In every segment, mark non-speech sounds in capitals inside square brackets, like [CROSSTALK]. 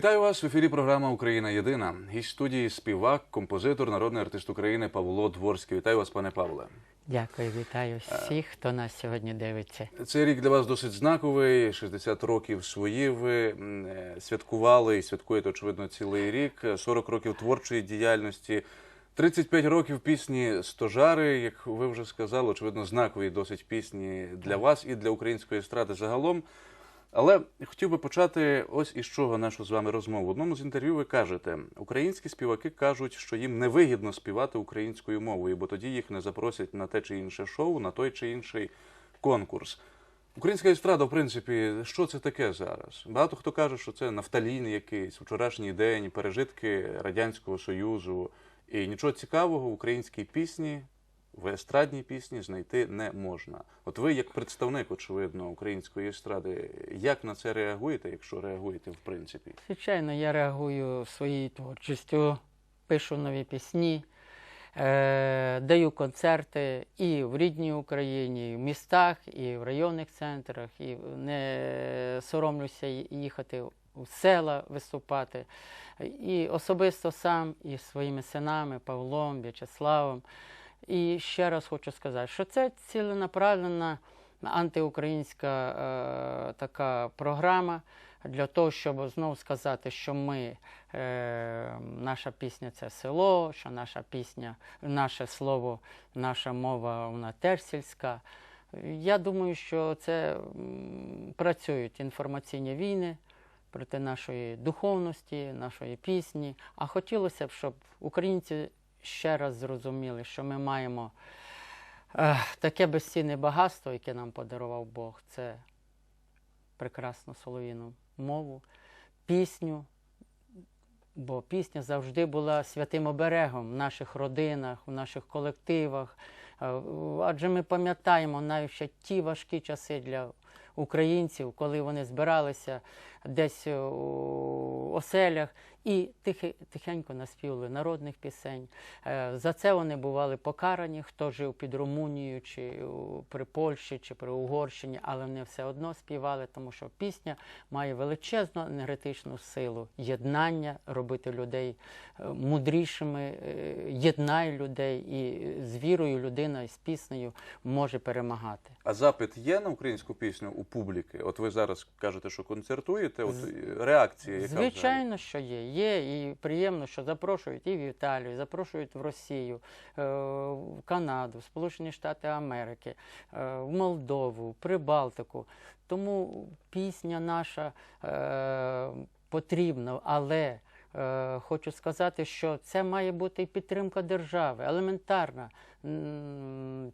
Вітаю вас в ефірі. Програма Україна Єдина. Гість студії співак, композитор, народний артист України Павло Дворський. Вітаю вас, пане Павле. Дякую, вітаю всіх, хто нас сьогодні дивиться. Цей рік для вас досить знаковий. 60 років свої ви е, святкували і святкуєте, очевидно, цілий рік. 40 років творчої діяльності. 35 років пісні Стожари, як ви вже сказали, очевидно, знакові досить пісні для вас і для української естради загалом. Але хотів би почати ось із чого нашу з вами розмову. В одному з інтерв'ю ви кажете, українські співаки кажуть, що їм невигідно співати українською мовою, бо тоді їх не запросять на те чи інше шоу, на той чи інший конкурс. Українська естрада, в принципі, що це таке зараз? Багато хто каже, що це нафталін якийсь, вчорашній день, пережитки Радянського Союзу. І нічого цікавого в українській пісні, в естрадній пісні знайти не можна. От ви, як представник, очевидно, української естради, як на це реагуєте, якщо реагуєте в принципі? Звичайно, я реагую своєю творчістю, пишу нові пісні, е, даю концерти і в рідній Україні, і в містах, і в районних центрах, і не соромлюся їхати у села виступати. І особисто сам, і своїми синами Павлом, В'ячеславом. І ще раз хочу сказати, що це ціленаправлена антиукраїнська е, така програма для того, щоб знову сказати, що ми, е, наша пісня це село, що наша пісня, наше слово, наша мова, вона теж сільська. Я думаю, що це працюють інформаційні війни проти нашої духовності, нашої пісні. А хотілося б, щоб українці ще раз зрозуміли, що ми маємо е, таке безцінне багатство, яке нам подарував Бог. Це прекрасну солов'їну мову, пісню. Бо пісня завжди була святим оберегом в наших родинах, в наших колективах. Е, Адже ми пам'ятаємо навіть ще ті важкі часи для українців, коли вони збиралися десь у оселях і тихенько наспівали народних пісень. Е, За це вони бували покарані, хто жив під Румунією, чи при Польщі, чи при Угорщині, але вони все одно співали, тому що пісня має величезну енергетичну силу єднання, робити людей е, мудрішими, е, єднає людей, і з вірою людина з піснею може перемагати. А запит є на українську пісню у публіки? От ви зараз кажете, що концертуєте. От реакція, яка? Звичайно, що є. Є і приємно, що запрошують і в Італію, запрошують в Росію, е, в Канаду, в Сполучені Штати Америки, е, в Молдову, Прибалтику. Тому пісня наша е, потрібна, але хочу сказати, що це має бути і підтримка держави, елементарна.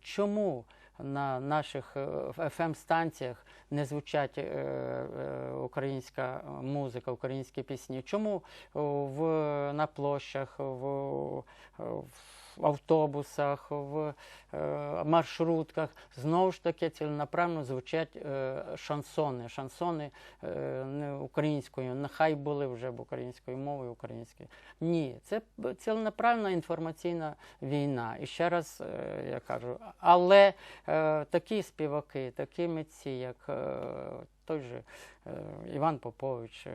Чому? На наших FM-станціях не звучать е, е, українська музика, українські пісні. Чому в, на площах, в, в автобусах, в е, маршрутках знову ж таки ціленаправно звучать е, шансони. Шансони е, не українською, нехай були вже б українською мовою, українською. Ні, це ціленаправна інформаційна війна. І ще раз я кажу, але такі співаки, такі митці, як той же Іван Попович.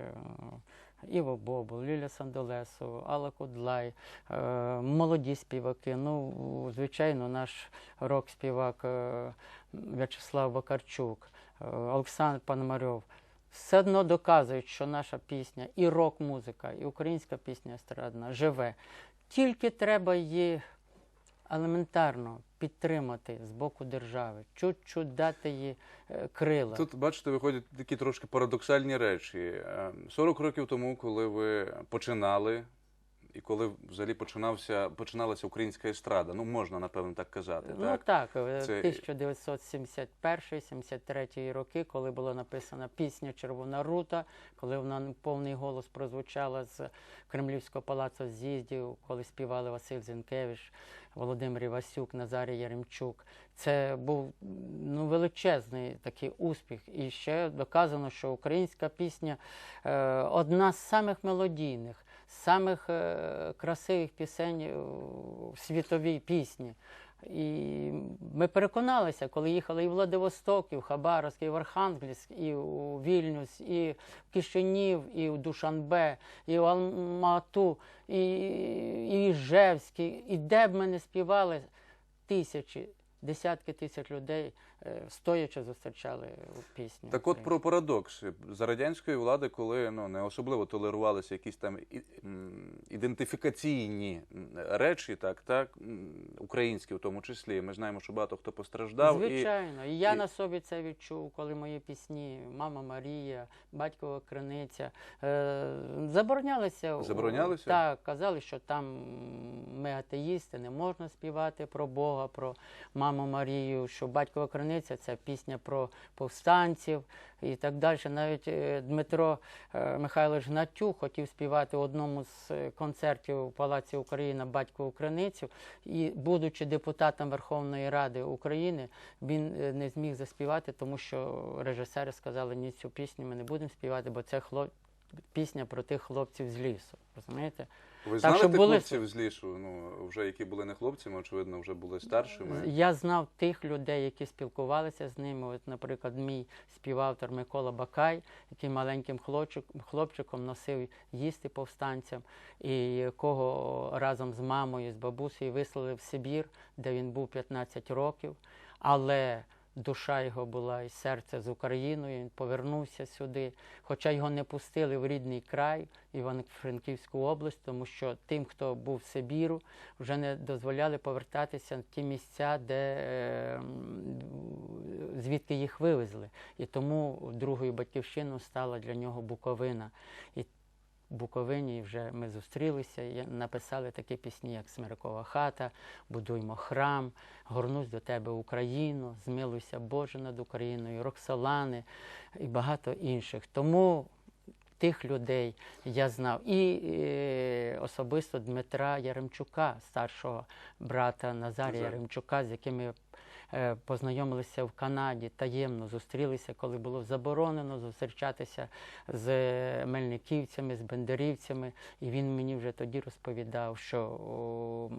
Іво Бобул, Ліля Сандолесу, Алла Кудлай, е, молоді співаки. Ну, звичайно, наш рок-співак е, В'ячеслав Вакарчук, е, Олександр Пономарьов. Все одно доказують, що наша пісня, і рок-музика, і українська пісня естрадна живе. Тільки треба її елементарно підтримати з боку держави, чуть-чуть дати їй е, крила. Тут, бачите, виходять такі трошки парадоксальні речі. Е, 40 років тому, коли ви починали, і коли взагалі починався, починалася українська естрада, ну можна напевно так казати. Ну так? так, е, Це- 1971-73 роки, коли була написана пісня Червона рута, коли вона на повний голос прозвучала з Кремлівського палацу з'їздів, коли співали Василь Зінкевич, Володимир Івасюк, Назарій Яремчук. Це був ну, величезний такий успіх. І ще доказано, що українська пісня е, одна з самих мелодійних, самих е, красивих пісень в світовій пісні. І ми переконалися, коли їхали і в Владивосток, і в Хабаровськ, і в Архангельськ, і у Вільнюс, і в Кишинів, і в Душанбе, і в Алмату, і, і Іжевськ, і- де б ми не співали, тисячі, десятки тисяч людей стоячи зустрічали пісню. Так от про парадокс. За радянської влади, коли ну, не особливо толерувалися якісь там ідентифікаційні речі, так, так, українські в тому числі. Ми знаємо, що багато хто постраждав. Звичайно, і я і- на собі це відчув, коли мої пісні Мама Марія, Батькова Криниця е, заборонялися. Заборонялися? Так, казали, що там ми атеїсти, не можна співати про Бога, про Маму Марію, що Батькова Криниця це пісня про повстанців і так далі. Навіть е, Дмитро е, Михайлович Гнатюк хотів співати в одному з е, концертів у Палаці Україна Батькову Криницю. І, будучи депутатом Верховної Ради України, він не зміг заспівати, тому що режисери сказали, ні, цю пісню ми не будемо співати, бо це хлоп... пісня про тих хлопців з лісу. Розумієте? Ви Так, знали що тих були- хлопців з лісу, ну, вже які були не хлопцями, очевидно, вже були старшими. Я знав тих людей, які спілкувалися з ними. От, наприклад, мій співавтор Микола Бакай, який маленьким хлопчик, хлопчиком носив їсти повстанцям, і якого разом з мамою, з бабусею вислали в Сибір, де він був 15 років. Але душа його була і серце з Україною, він повернувся сюди, хоча його не пустили в рідний край, Івано-Франківську область, тому що тим, хто був в Сибіру, вже не дозволяли повертатися в ті місця, де е, звідки їх вивезли. І тому другою батьківщиною стала для нього Буковина. І Буковині вже ми зустрілися і написали такі пісні, як Смиркова хата, Будуймо храм, Горнусь до тебе Україну, Змилуйся Боже над Україною, Роксолани і багато інших. Тому тих людей я знав. І е, особисто Дмитра Яремчука, старшого брата Назарія Яремчука, з яким ми познайомилися в Канаді, таємно зустрілися, коли було заборонено зустрічатися з мельниківцями, з бендерівцями. І він мені вже тоді розповідав, що о,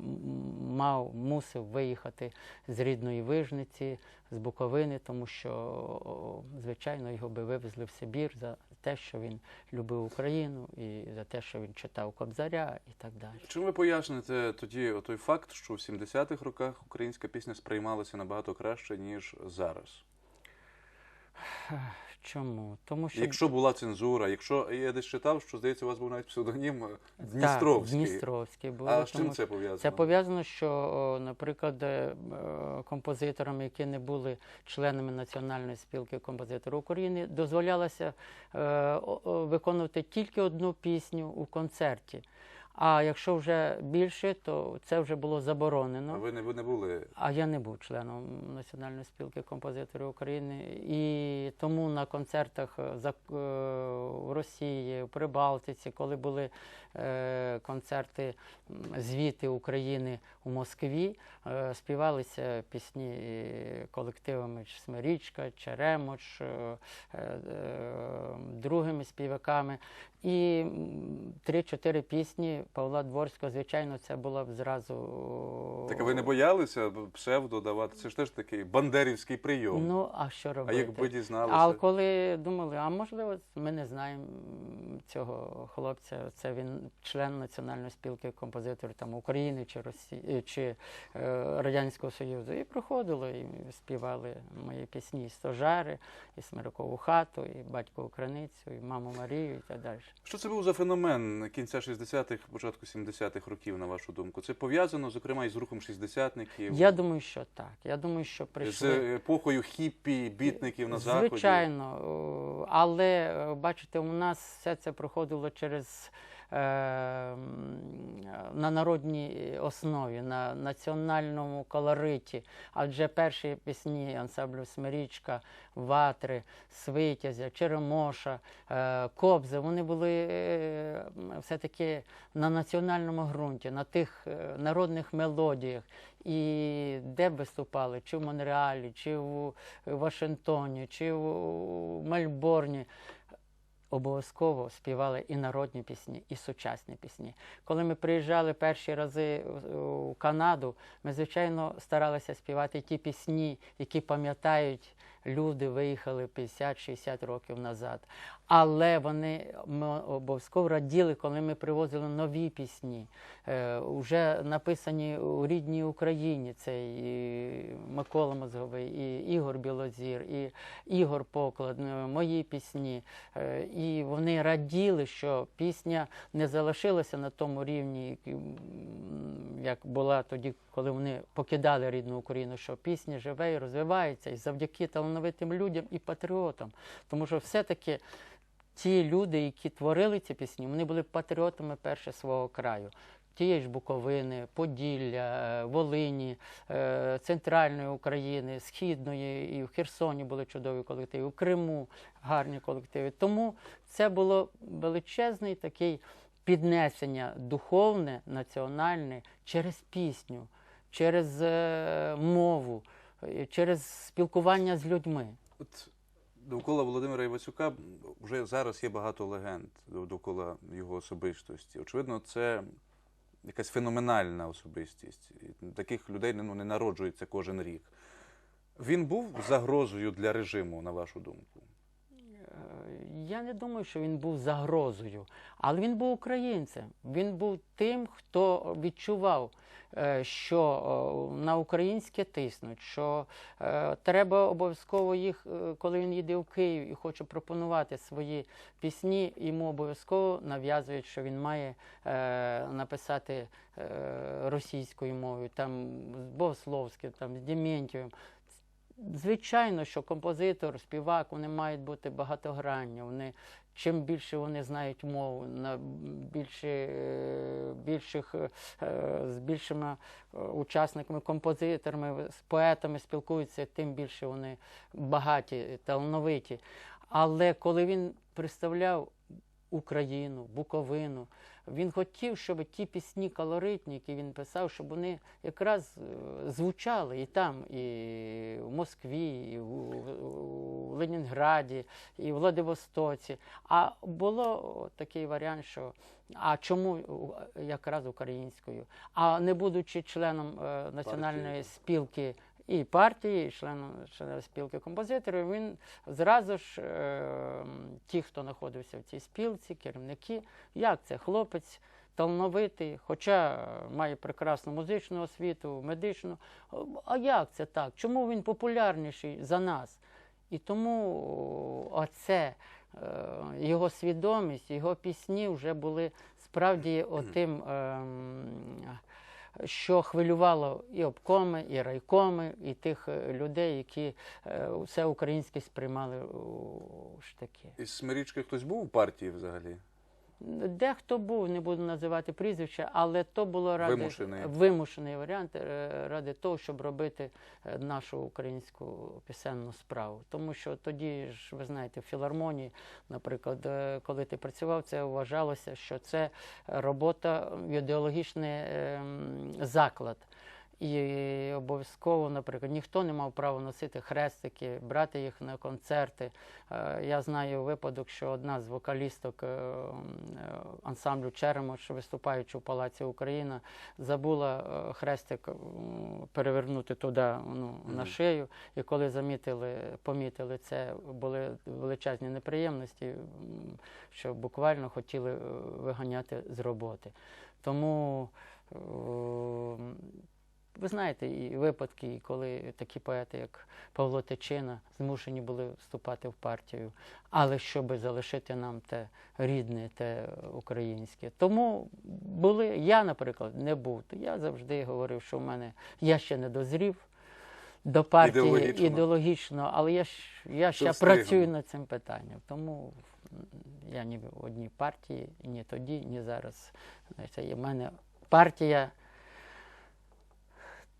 мав, мусив виїхати з рідної вижниці, з Буковини, тому що, звичайно, його би вивезли в Сибір за те, що він любив Україну, і за те, що він читав Кобзаря і так далі. Чим ви поясните тоді той факт, що в 70-х роках українська пісня сприймалася набагато краще, ніж зараз? [SIGHS] Чому? Тому що Якщо була цензура, якщо я десь читав, що здається, у вас був навіть псевдонім е, Так, Дністровський. Дністровський був. А з чим це пов'язано? Це пов'язано, що, наприклад, е, композиторам, які не були членами Національної спілки композиторів України, дозволялося е, виконувати тільки одну пісню у концерті. А якщо вже більше, то це вже було А заборонено. ви не, ви не були. А я не був членом Національної спілки композиторів України. І тому на концертах е, за, е, в Росії, в Прибалтиці, коли були е, концерти звіти України у Москві, е, співалися пісні колективами Смирічка, Черемоч, е, е, другими співаками. І три-чотири пісні Павла Дворського, звичайно, це була б зразу. Так а ви не боялися псевдо давати? Це ж теж такий бандерівський прийом. Ну, а що робити? а якби дізналися? А коли думали, а можливо, ми не знаємо цього хлопця, це він член Національної спілки композиторів там, України чи Росії чи е, Радянського Союзу. І проходило, і співали мої пісні і Стожари, і Смирикову хату, і батькову краницю, і маму Марію, і так далі. Що це був за феномен кінця 60-х, початку 70-х років, на вашу думку? Це пов'язано, зокрема, із рухом шістдесятників, Я думаю, що так. Я думаю, що прийшли... з епохою хіппі, бітників на заході. Звичайно, але е, бачите, у нас все це проходило через е, на народній основі, на національному колориті. Адже перші пісні ансамблю Смирічка, Ватри, Свитязя, Черемоша, е, Кобзи, вони були е, все-таки на національному ґрунті, на тих е, народних мелодіях. І де б виступали, чи в Монреалі, чи в Вашингтоні, чи в Мельбурні. Обов'язково співали і народні пісні, і сучасні пісні. Коли ми приїжджали перші рази у- у Канаду, ми, звичайно, старалися співати ті пісні, які пам'ятають люди, виїхали 50-60 років назад. Але вони ми обов'язково раділи, коли ми привозили нові пісні, е, вже написані у рідній Україні. Це і Микола Мозговий, і Ігор Білозір, і Ігор Поклад, е, мої пісні. Е, І вони раділи, що пісня не залишилася на тому рівні, як була тоді, коли вони покидали рідну Україну, що пісня живе і розвивається, і завдяки талановитим людям і патріотам. Тому що все-таки ті люди, які творили ці пісні, вони були патріотами перше свого краю. Тієї ж Буковини, Поділля, е, Волині, е, Центральної України, Східної, і в Херсоні були чудові колективи, в Криму гарні колективи. Тому це було величезний такий піднесення духовне, національне через пісню, через е, мову, через спілкування з людьми. От довкола Володимира Івасюка вже зараз є багато легенд довкола його особистості. Очевидно, це якась феноменальна особистість. Таких людей ну, не народжується кожен рік. Він був загрозою для режиму, на вашу думку? Е, Я не думаю, що він був загрозою, але він був українцем. Він був тим, хто відчував, що е, на українське тиснуть, що е, треба обов'язково їх, е, коли він їде в Київ і хоче пропонувати свої пісні, йому обов'язково нав'язують, що він має е, написати е, російською мовою, там з Богословським, там з Дементьєвим. Звичайно, що композитор, співак, вони мають бути багатогранні. Вони, чим більше вони знають мову, на більше, е, більших, е, з більшими е, учасниками, композиторами, з поетами спілкуються, тим більше вони багаті, талановиті. Але коли він представляв Україну, Буковину, він хотів, щоб ті пісні колоритні, які він писав, щоб вони якраз е, звучали і там, і в Москві, і в, Ленінграді, і в Владивостоці. А було такий варіант, що а чому якраз українською? А не будучи членом е, національної спілки і партії, і членом, членом спілки композиторів, він зразу ж е, ті, хто знаходився в цій спілці, керівники, як це хлопець талановитий, хоча е, має прекрасну музичну освіту, медичну. А як це так? Чому він популярніший за нас? І тому оце е, його свідомість, його пісні вже були справді отим, ем, що хвилювало і обкоми, і райкоми, і тих е, людей, які е, все українське сприймали у штаки. Із Смирічки хтось був у партії взагалі? Дехто був, не буду називати прізвища, але то було ради Вимушений. вимушений варіант е, ради того, щоб робити е, нашу українську пісенну справу. Тому що тоді ж, ви знаєте, в філармонії, наприклад, е, коли ти працював, це вважалося, що це робота ідеологічний е, заклад. І обов'язково, наприклад, ніхто не мав права носити хрестики, брати їх на концерти. Е, Я знаю випадок, що одна з вокалісток е, е, ансамблю Черемош, виступаючи у Палаці Україна, забула хрестик перевернути туди ну, на шию. І коли замітили, помітили це, були величезні неприємності, що буквально хотіли виганяти з роботи. Тому. Ви знаєте, і випадки, і коли такі поети, як Павло Тичина, змушені були вступати в партію, але щоб залишити нам те рідне, те українське. Тому були, я, наприклад, не був. То я завжди говорив, що в мене я ще не дозрів до партії Ідеологічно. ідеологічно, але я, ж, я ще встигнемо. працюю над цим питанням. Тому я ні в одній партії, ні тоді, ні зараз. Знаєте, є в мене партія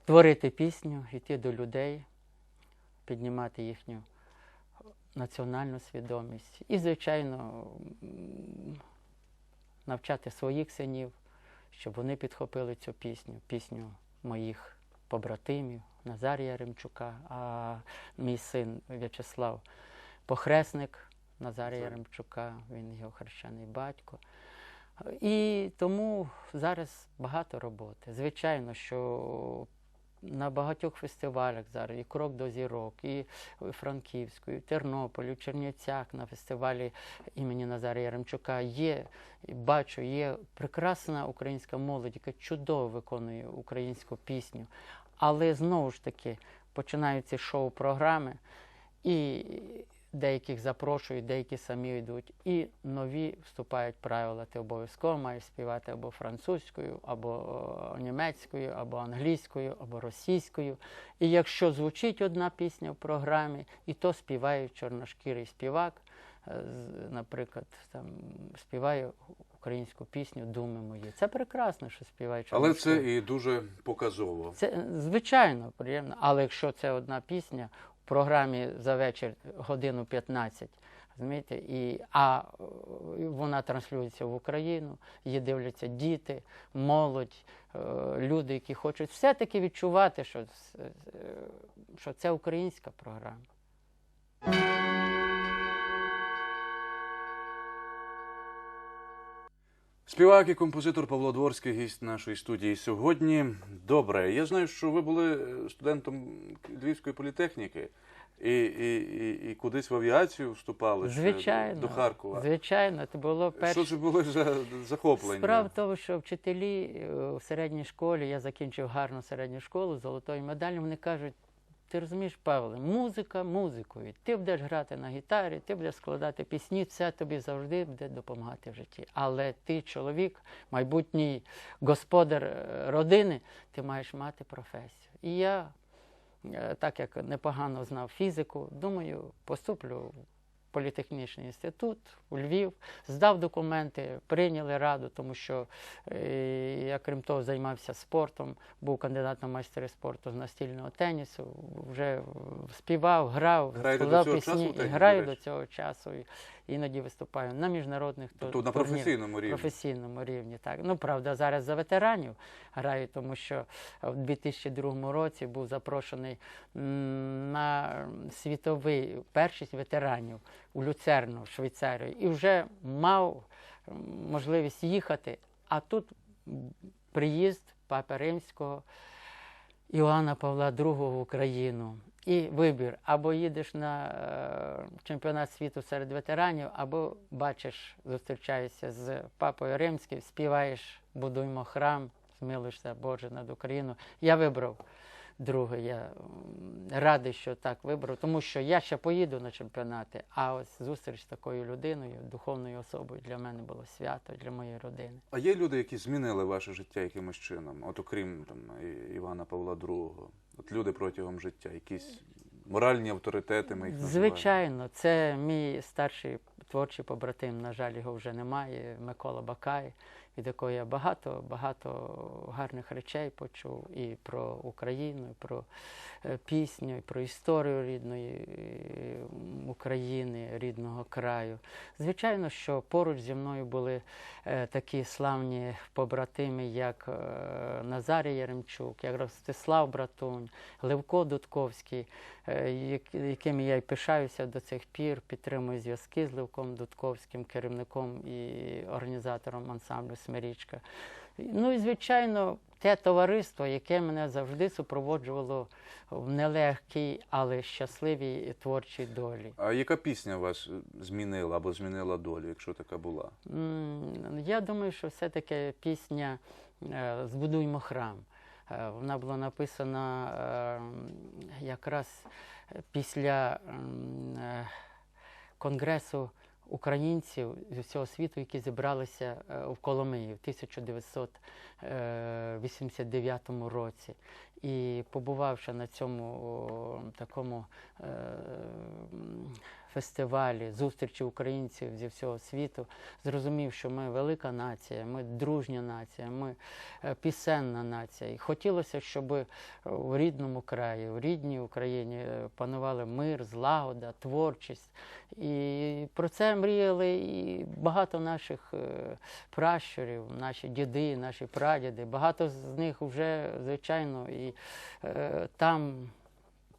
творити пісню, йти до людей, піднімати їхню національну свідомість. І, звичайно, навчати своїх синів, щоб вони підхопили цю пісню, пісню моїх побратимів, Назарія Ремчука, а мій син В'ячеслав Похресник Назарія Так. Яремчука, він його хрещений батько. І тому зараз багато роботи. Звичайно, що багатьох фестивалях зараз і крок до зірок, і Франківську, і в Тернополі, в на фестивалі імені Назара Яремчука є, бачу, є прекрасна українська молодь, яка чудово виконує українську пісню. Але знову ж таки починаються шоу-програми, і деяких запрошують, деякі самі йдуть. І нові вступають правила. Ти обов'язково маєш співати або французькою, або е, німецькою, або англійською, або російською. І якщо звучить одна пісня в програмі, і то співає чорношкірий співак, е, наприклад, там співає українську пісню Думи мої. Це прекрасно, що співає Але це і дуже показово. Це е, звичайно приємно, але якщо це одна пісня програмі за вечір годину 15, розумієте, і, а вона транслюється в Україну, її дивляться діти, молодь, е, люди, які хочуть все-таки відчувати, що, е, що це українська програма. Співак і композитор Павло Дворський, гість нашої студії сьогодні. Добре, я знаю, що ви були е, студентом Львівської політехніки і, і, і, і кудись в авіацію вступали Звичайно, до Харкова. звичайно, це було перше. Що це було за захоплення? Справа в тому, що вчителі е, в середній школі, я закінчив гарну середню школу з золотою медаллю, вони кажуть, ти розумієш, Павле, музика музикою. Ти будеш грати на гітарі, ти будеш складати пісні, це тобі завжди буде допомагати в житті. Але ти, чоловік, майбутній господар е, родини, ти маєш мати професію. І я, е, так як непогано знав фізику, думаю, поступлю політехнічний інститут у Львів, здав документи, прийняли раду, тому що е, я, крім того, займався спортом, був кандидатом в майстери спорту з настільного тенісу, вже співав, грав, Граєте до складав цього пісні часу і граю до цього часу. Іноді виступаю на міжнародних Тобто на професійному рівні. професійному рівні. Так. Ну, правда, зараз за ветеранів граю, тому що в 2002 році був запрошений на світовий першість ветеранів у Люцерну, в Швейцарію, і вже мав можливість їхати. А тут приїзд Папи Римського Іоанна Павла II в Україну. І вибір: або їдеш на е, чемпіонат світу серед ветеранів, або бачиш, зустрічаєшся з папою римським, співаєш Будуймо храм, змилуйся Боже над Україною. Я вибрав друге. Я радий, що так вибрав, тому що я ще поїду на чемпіонати, а ось зустріч з такою людиною, духовною особою для мене було свято, для моєї родини. А є люди, які змінили ваше життя якимось чином, от окрім там Івана Павла II? От люди протягом життя, якісь моральні авторитети, ми їх називаємо. Звичайно, це мій старший творчий побратим. На жаль, його вже немає. Микола Бакай, від якого я багато багато гарних речей почув і про Україну, і про пісню, про історію рідної е, України, рідного краю. Звичайно, що поруч зі мною були е, такі славні побратими, як е, Назарій Яремчук, як Ростислав Братунь, Левко Дудковський, е, якими я й пишаюся до цих пір, підтримую зв'язки з Левком Дудковським, керівником і організатором ансамблю Смирічка. Ну і звичайно, те товариство, яке мене завжди супроводжувало в нелегкій, але щасливій творчій долі. А яка пісня вас змінила або змінила долю, якщо така була? Я думаю, що все-таки пісня е, Збудуймо храм. Е, Вона була написана е, якраз після конгресу українців з усього світу, які зібралися е, в Коломиї в 1989 році. І побувавши на цьому такому е, фестивалі зустрічі українців зі всього світу, зрозумів, що ми велика нація, ми дружня нація, ми е, пісенна нація. І хотілося, щоб в рідному краї, в рідній Україні е, панували мир, злагода, творчість. І про це мріяли і багато наших е, пращурів, наші діди, наші прадіди. Багато з них вже, звичайно, і е, там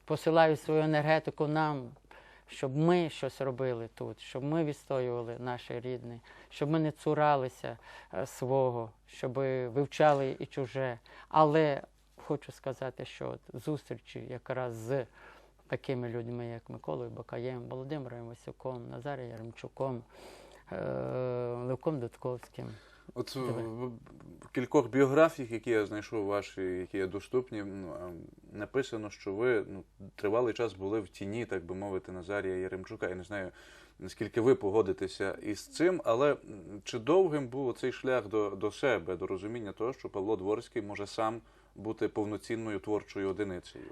посилають свою енергетику нам, щоб ми щось робили тут, щоб ми відстоювали наше рідне, щоб ми не цуралися е, свого, щоб вивчали і чуже. Але хочу сказати, що от зустрічі якраз з такими людьми, як Миколою Бакаєм, Володимиром Васюком, Назаром Яремчуком, е, Левком Дудковським. От Давай. в, кількох біографіях, які я знайшов ваші, які є доступні, написано, що ви ну, тривалий час були в тіні, так би мовити, Назарія Яремчука. Я не знаю, наскільки ви погодитеся із цим, але чи довгим був цей шлях до, до себе, до розуміння того, що Павло Дворський може сам бути повноцінною творчою одиницею?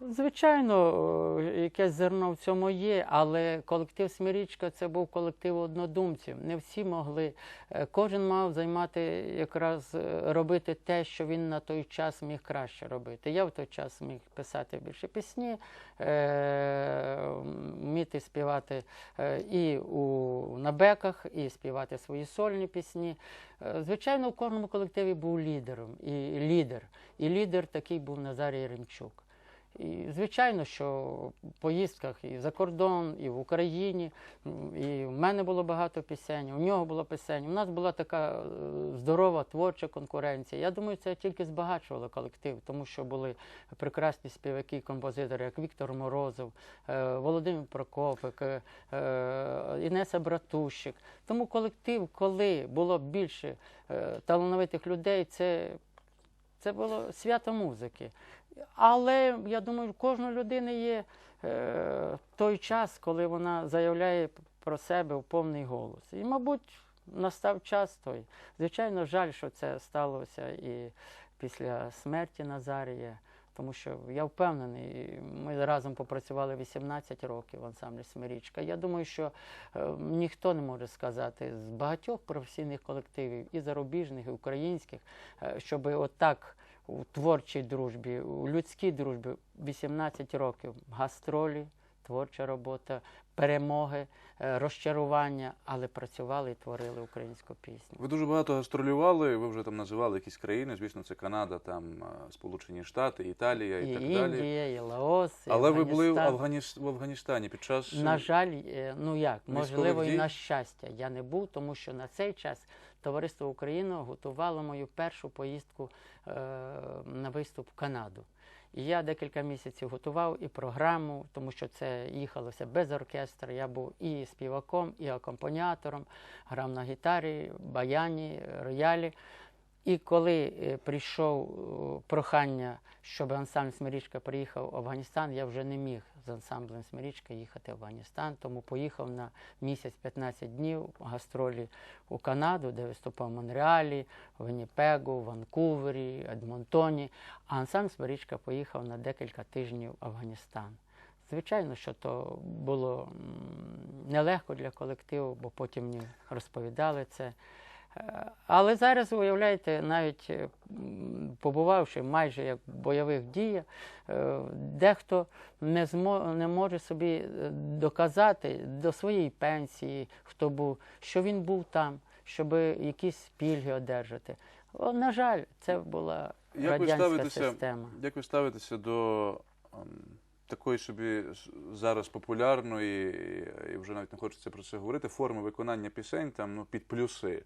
Звичайно, е, якесь зерно в цьому є, але колектив Смирічка це був колектив однодумців. Не всі могли. Е, Кожен мав займати якраз е, робити те, що він на той час міг краще робити. Я в той час міг писати більше пісні, вміти співати і у на беках, і співати свої сольні пісні. Звичайно, в кожному колективі був лідером і лідер. І лідер такий був Назарій Яремчук. І звичайно, що в поїздках і за кордон, і в Україні, і в мене було багато пісень, у нього було пісень. У нас була така е, здорова творча конкуренція. Я думаю, це тільки збагачувало колектив, тому що були прекрасні співаки і композитори, як Віктор Морозов, е, Володимир Прокопик, е, Інеса Братущик. Тому колектив, коли було більше талановитих людей, це це було свято музики. Але я думаю, в кожної людини є е, той час, коли вона заявляє про себе в повний голос. І, мабуть, настав час той. Звичайно, жаль, що це сталося і після смерті Назарія. Тому що я впевнений, ми разом попрацювали 18 років в ансамблі Смирічка. Я думаю, що е, ніхто не може сказати з багатьох професійних колективів, і зарубіжних, і українських, е, щоб отак у творчій дружбі, у людській дружбі 18 років гастролі, творча робота, перемоги, е, розчарування, але працювали і творили українську пісню. Ви дуже багато гастролювали, ви вже там називали якісь країни, звісно, це Канада, там е, Сполучені Штати, Італія і, І так Індія, далі. і Лаос, і Але ви були в, Афганістан. Афганіс... в Афганістані під час На жаль, е, ну як, можливо, і на щастя, я не був, тому що на цей час Товариство Україна готувало мою першу поїздку е, на виступ в Канаду. І я декілька місяців готував і програму, тому що це їхалося без оркестру. Я був і співаком, і акомпаніатором, грав на гітарі, баяні, роялі. І коли е, прийшов е, прохання, щоб ансамбль Смирічка приїхав в Афганістан, я вже не міг з ансамблем Смирічка їхати в Афганістан, тому поїхав на місяць 15 днів гастролі у Канаду, де виступав в Монреалі, в Вінніпегу, в Ванкувері, Едмонтоні. А ансамбль Смирічка поїхав на декілька тижнів в Афганістан. Звичайно, що то було нелегко для колективу, бо потім мені розповідали це. Але зараз, уявляєте, навіть е, побувавши майже як в бойових діях, е, дехто не, змо, не може собі е, доказати до своєї пенсії, хто був, що він був там, щоб якісь пільги одержати. О, на жаль, це була Як радянська ставитеся, система. як ви ставитеся до ем, такої собі зараз популярної, і вже навіть не хочеться про це говорити, форми виконання пісень там ну, під плюси,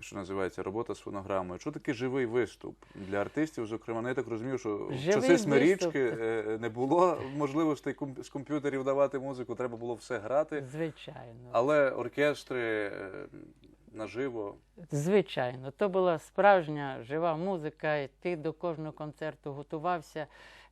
що називається робота з фонограмою. Що таке живий виступ для артистів? Зокрема, ну, я так розумію, що в Живий часи смирічки е, не було можливостей з комп'ютерів давати музику, треба було все грати. Звичайно. Але оркестри е, наживо. Звичайно, то була справжня жива музика, і ти до кожного концерту готувався.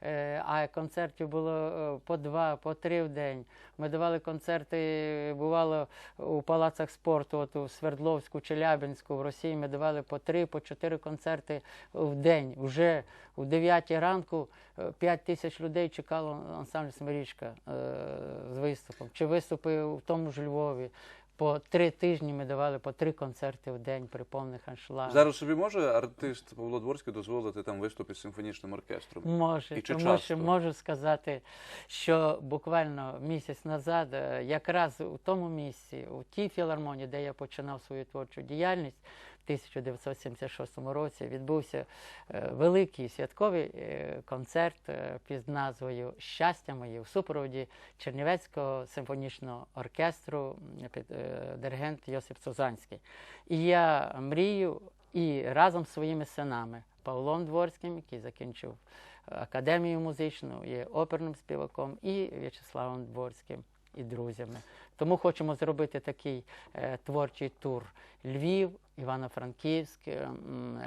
Е, А концертів було е, по два, по три в день. Ми давали концерти, бувало у палацах спорту, от у Свердловську, Челябинську, в Росії. Ми давали по три, по чотири концерти в день. Вже у 9 ранку 5 тисяч людей чекало ансамбль Смирічка е, з виступом. Чи виступи в тому ж Львові. По три тижні ми давали по три концерти в день при повних аншлагах. Зараз собі може артист Павло Дворський дозволити там виступи з симфонічним оркестром? Може, І чи тому часто? що можу сказати, що буквально місяць назад, е, якраз у тому місці, у тій філармонії, де я починав свою творчу діяльність, 1976 році відбувся е, великий святковий е, концерт е, під назвою Щастя моє у супроводі Чернівецького симфонічного оркестру під диригент Йосип Сузанський. І я мрію і разом з своїми синами Павлом Дворським, який закінчив академію музичну, є оперним співаком, і В'ячеславом Дворським, і друзями. Тому хочемо зробити такий е, творчий тур Львів, Івано-Франківськ,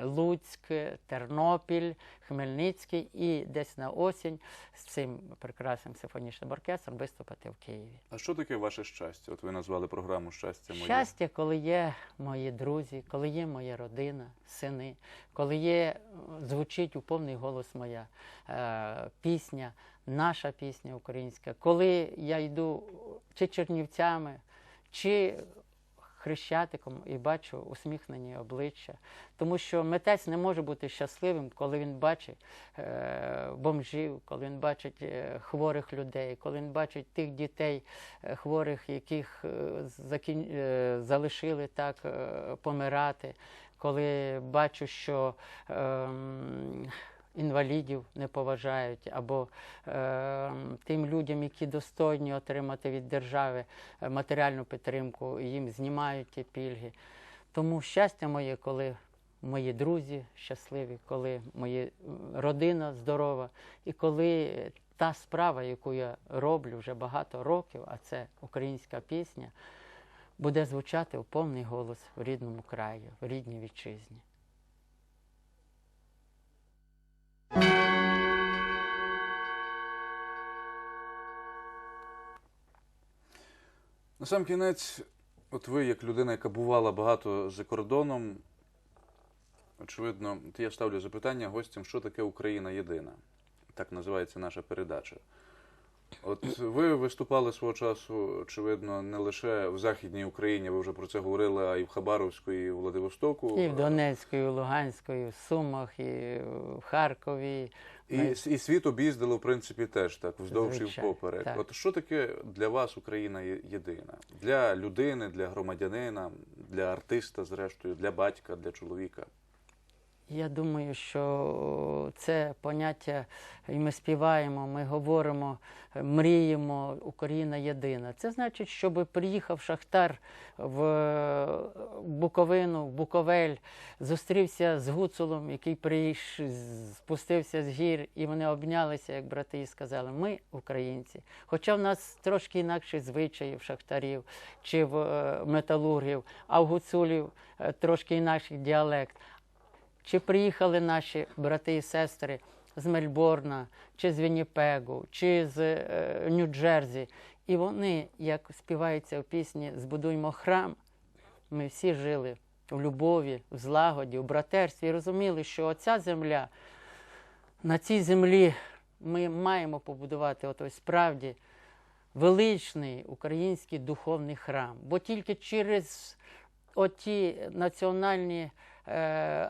Луцьк, Тернопіль, Хмельницький і десь на осінь з цим прекрасним симфонічним оркестром виступити в Києві. А що таке ваше щастя? От ви назвали програму Щастя моє. Щастя, коли є мої друзі, коли є моя родина, сини, коли є, е, звучить у повний голос моя е, пісня, наша пісня українська, коли я йду чи чернівцями, чи хрещатиком і бачу усміхнені обличчя. Тому що митець не може бути щасливим, коли він бачить е, бомжів, коли він бачить е, хворих людей, коли він бачить тих дітей е, хворих, яких е, закін... е, залишили так е, помирати, коли бачу, що ем, інвалідів не поважають, або ем, тим людям, які достойні отримати від держави е, матеріальну підтримку, їм знімають ті пільги. Тому щастя моє, коли мої друзі щасливі, коли моя родина здорова, і коли та справа, яку я роблю вже багато років, а це українська пісня, буде звучати в повний голос в рідному краї, в рідній вітчизні. На сам кінець, от ви, як людина, яка бувала багато за кордоном, очевидно, от я ставлю запитання гостям, що таке Україна єдина. Так називається наша передача. От ви виступали свого часу, очевидно, не лише в Західній Україні, ви вже про це говорили, а і в Хабаровську, і в Владивостоку. І в Донецьку, і в Луганську, і в Сумах, і в Харкові. І, і світ об'їздили, в принципі, теж так, вздовж і впоперек. так. От що таке для вас Україна єдина? Для людини, для громадянина, для артиста, зрештою, для батька, для чоловіка. Я думаю, що це поняття, і ми співаємо, ми говоримо, мріємо, Україна єдина. Це значить, щоб приїхав Шахтар в Буковину, в Буковель, зустрівся з Гуцулом, який прийш, спустився з гір, і вони обнялися, як брати, і сказали: ми українці. Хоча в нас трошки інакші звичаї в шахтарів чи в е, металургів, а в гуцулів е, трошки інакший діалект. Чи приїхали наші брати і сестри з Мельборна, чи з Вінніпегу, чи з е, Нью-Джерсі. І вони, як співається в пісні Збудуймо храм, ми всі жили в любові, в злагоді, в братерстві і розуміли, що оця земля, на цій землі ми маємо побудувати отой справді величний український духовний храм. Бо тільки через оті національні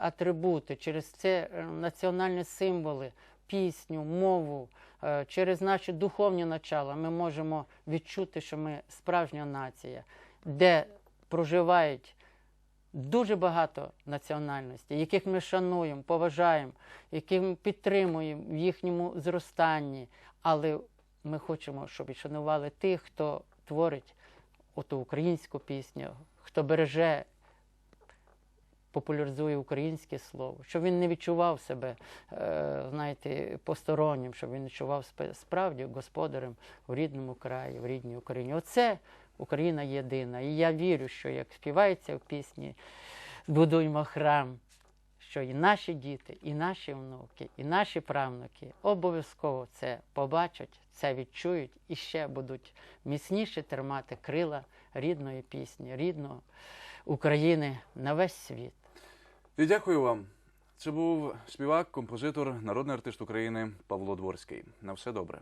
атрибути, через це е, національні символи, пісню, мову, е, через наші духовні начала ми можемо відчути, що ми справжня нація, де проживають дуже багато національностей, яких ми шануємо, поважаємо, яких ми підтримуємо в їхньому зростанні. Але ми хочемо, щоб і шанували тих, хто творить оту українську пісню, хто береже, популяризує українське слово, щоб він не відчував себе, е, знаєте, постороннім, щоб він відчував справді господарем у рідному краї, в рідній Україні. Оце Україна єдина. І я вірю, що як співається в пісні Збудуймо храм, що і наші діти, і наші внуки, і наші правнуки обов'язково це побачать, це відчують і ще будуть міцніше тримати крила рідної пісні, рідної України на весь світ. І дякую вам. Це був співак, композитор, народний артист України Павло Дворський. На все добре.